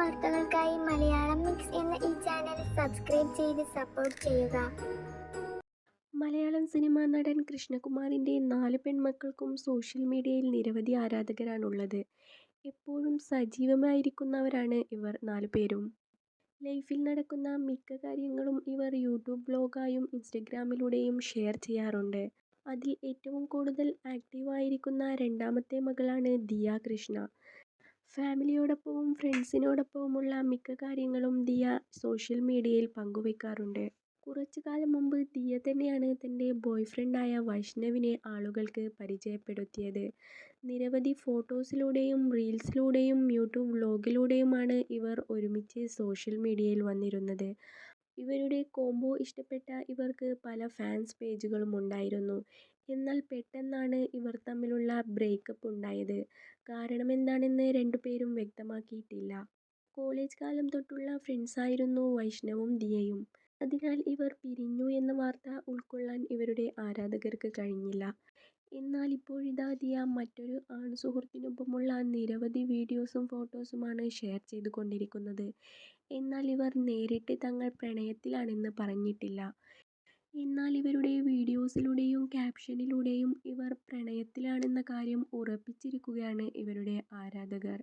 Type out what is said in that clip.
വാർത്തകൾക്കായി മലയാളം മിക്സ് എന്ന ഈ ചാനൽ സബ്സ്ക്രൈബ് ചെയ്ത് സപ്പോർട്ട് ചെയ്യുക മലയാളം സിനിമാ നടൻ കൃഷ്ണകുമാറിന്റെ നാല് പെൺമക്കൾക്കും സോഷ്യൽ മീഡിയയിൽ നിരവധി ആരാധകരാണുള്ളത്. എപ്പോഴും സജീവമായിരിക്കുന്നവരാണ് ഇവർ നാലുപേരും. ലൈഫിൽ നടക്കുന്ന മിക്ക കാര്യങ്ങളും ഇവർ യൂട്യൂബ് ബ്ലോഗായും ഇൻസ്റ്റഗ്രാമിലൂടെയും ഷെയർ ചെയ്യാറുണ്ട്. അതിൽ ഏറ്റവും കൂടുതൽ ആക്റ്റീവായിരിക്കുന്ന രണ്ടാമത്തെ മകളാണ് ദിയ കൃഷ്ണ. ഫാമിലിയോടൊപ്പവും ഫ്രണ്ട്സിനോടൊപ്പവുമുള്ള മിക്ക കാര്യങ്ങളും ദിയ സോഷ്യൽ മീഡിയയിൽ പങ്കുവെക്കാറുണ്ട്. കുറച്ചു കാലം മുമ്പ് ദിയ തന്നെയാണ് തന്റെ ബോയ്ഫ്രണ്ടായ വൈഷ്ണവിനെ ആളുകൾക്ക് പരിചയപ്പെടുത്തിയത്. നിരവധി ഫോട്ടോസിലൂടെയും റീൽസിലൂടെയും യൂട്യൂബ് വ്ലോഗിലൂടെയുമാണ് ഇവർ ഒരുമിച്ച് സോഷ്യൽ മീഡിയയിൽ വന്നിരുന്നത്. ഇവരുടെ കോംബോ ഇഷ്ടപ്പെട്ട ഇവർക്ക് പല ഫാൻസ് പേജുകളുമുണ്ടായിരുന്നു. എന്നാൽ പെട്ടെന്നാണ് ഇവർ തമ്മിലുള്ള ബ്രേക്കപ്പ് ഉണ്ടായത്. കാരണമെന്താണെന്ന് രണ്ടുപേരും വ്യക്തമാക്കിയിട്ടില്ല. കോളേജ് കാലം തൊട്ടുള്ള ഫ്രണ്ട്സായിരുന്നു വൈഷ്ണവും ദിയയും. അതിനാൽ ഇവർ പിരിഞ്ഞു എന്ന വാർത്ത ഉൾക്കൊള്ളാൻ ഇവരുടെ ആരാധകർക്ക് കഴിഞ്ഞില്ല. എന്നാൽ ഇപ്പോഴിതാ ദിയ മറ്റൊരു ആൺസുഹൃത്തിനൊപ്പമുള്ള നിരവധി വീഡിയോസും ഫോട്ടോസുമാണ് ഷെയർ ചെയ്തുകൊണ്ടിരിക്കുന്നത്. എന്നാൽ ഇവർ നേരിട്ട് തങ്ങൾ പ്രണയത്തിലാണെന്ന് പറഞ്ഞിട്ടില്ല. എന്നാൽ ഇവരുടെ വീഡിയോസിലൂടെയും ക്യാപ്ഷനിലൂടെയും ഇവർ പ്രണയത്തിലാണെന്ന കാര്യം ഉറപ്പിച്ചിരിക്കുകയാണ് ഇവരുടെ ആരാധകർ.